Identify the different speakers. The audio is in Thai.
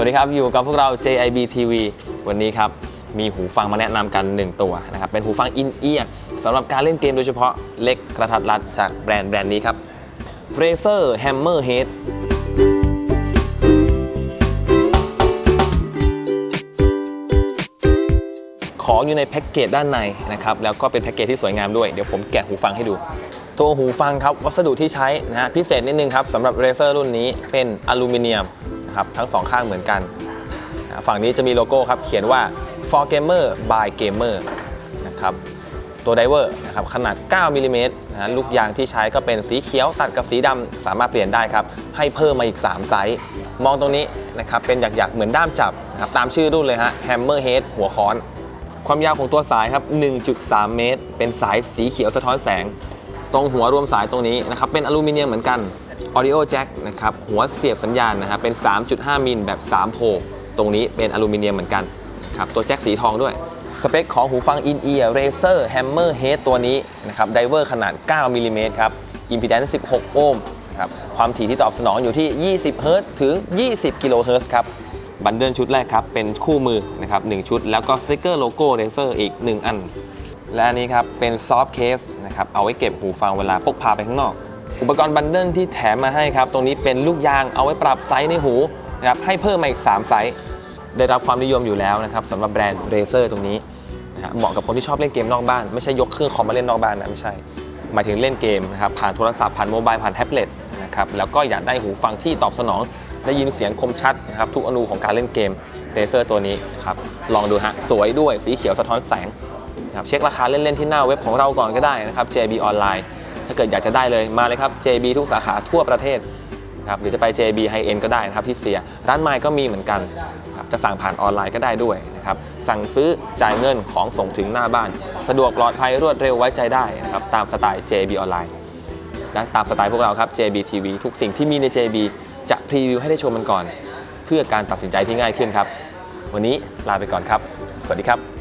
Speaker 1: สวัสดีครับ อยู่กับพวกเรา JIB TV วันนี้ครับ มีหูฟังมาแนะนำกัน 1 ตัวนะครับ เป็นหูฟังอินเอียร์สำหรับการเล่นเกมโดยเฉพาะเล็กกระทัดรัดจากแบรนด์แบรนด์นี้ครับ Razer Hammerhead ของอยู่ในแพ็กเกจด้านในนะครับ แล้วก็เป็นแพ็กเกจที่สวยงามด้วย เดี๋ยวผมแกะหูฟังให้ดู ตัวหูฟังครับ วัสดุที่ใช้นะฮะพิเศษนิดนึงครับสำหรับ Razer รุ่นนี้เป็นอลูมิเนียม ครับทั้งสองข้างเหมือนกัน ฝั่งนี้จะมีโลโก้ครับเขียนว่า for gamer by gamer นะครับตัวไดเวอร์นะครับขนาด 9มิลลิเมตรนะลูกยางที่ใช้ก็เป็นสีเขียวตัดกับสีดำสามารถเปลี่ยนได้ครับ ให้เพิ่มมาอีก 3 ไซส์ มองตรงนี้นะครับเป็นหยักๆ เหมือนด้ามจับนะครับตามชื่อรุ่นเลยฮะ Hammerhead หัวค้อน ความยาวของตัวสายครับ 1.3 เมตร เป็นสายสีเขียวสะท้อนแสง ตรงหัวรวมสายตรงนี้นะครับเป็นอลูมิเนียมเหมือนกัน Audio Jack นะครับหัวเสียบสัญญาณนะครับเป็น 3.5 มิลแบบ 3 โพตรงนี้เป็นอลูมิเนียมเหมือนกันครับตัวแจ็คสีทองด้วย สเปคของหูฟัง In-Ear Razer Hammerhead ตัวนี้นะครับไดเวอร์ขนาด 9มิลลิเมตรครับอิมพีแดนซ์16 โอห์มครับความถี่ที่ตอบสนองอยู่ที่ 20 เฮิรตซ์ถึง 20 กิโลเฮิรตซ์ครับบันเดิลชุดแรกครับ เป็นคู่มือนะครับ1ชุด แล้วก็สติกเกอร์โลโก้เรเซอร์อีก 1 อัน และอันนี้ครับ เป็นซอฟต์เคสนะครับ เอาไว้เก็บหูฟังเวลาพกพาไปข้างนอก อุปกรณ์บันเดิลที่แถมมาให้ครับ ตรงนี้เป็นลูกยางเอาไว้ปรับไซส์ในหูนะครับให้เพิ่มมาอีก 3 ไซส์ ได้รับความนิยมอยู่แล้วนะครับสำหรับแบรนด์เรเซอร์ตรงนี้นะฮะเหมาะกับคนที่ชอบเล่นเกมนอกบ้าน ไม่ใช่ยกเครื่องคอมมาเล่นนอกบ้านนะไม่ใช่ หมายถึงเล่นเกมนะครับผ่านโทรศัพท์ผ่านโมบายผ่านแท็บเล็ตนะครับแล้วก็อยากได้หูฟังที่ตอบสนองได้ยินเสียงคมชัดนะครับทุกอนูของการเล่นเกมเรเซอร์ตัวนี้ครับลองดูฮะสวยด้วยสีเขียวสะท้อนแสงนะครับเช็คราคาเล่นๆที่หน้าเว็บของเราก่อนก็ได้นะครับ JB ออนไลน์ ถ้าเกิดอยากจะได้เลยมาเลยครับ JB ทุกสาขาทั่วประเทศครับหรือจะไป JB High End ก็ได้นะครับที่เสียร้านไมค์ก็มีเหมือนกันครับจะสั่งผ่านออนไลน์ก็ได้ด้วยนะครับสั่งซื้อจ่ายเงินของส่งถึงหน้าบ้าน สะดวกปลอดภัยรวดเร็วไว้ใจได้นะครับตามสไตล์ JB ออนไลน์และตามสไตล์พวกเราครับ JB TV ทุกสิ่งที่มีใน JB จะพรีวิวให้ได้ชมมันก่อน เพื่อการตัดสินใจที่ง่ายขึ้นครับ วันนี้ลาไปก่อนครับ สวัสดีครับ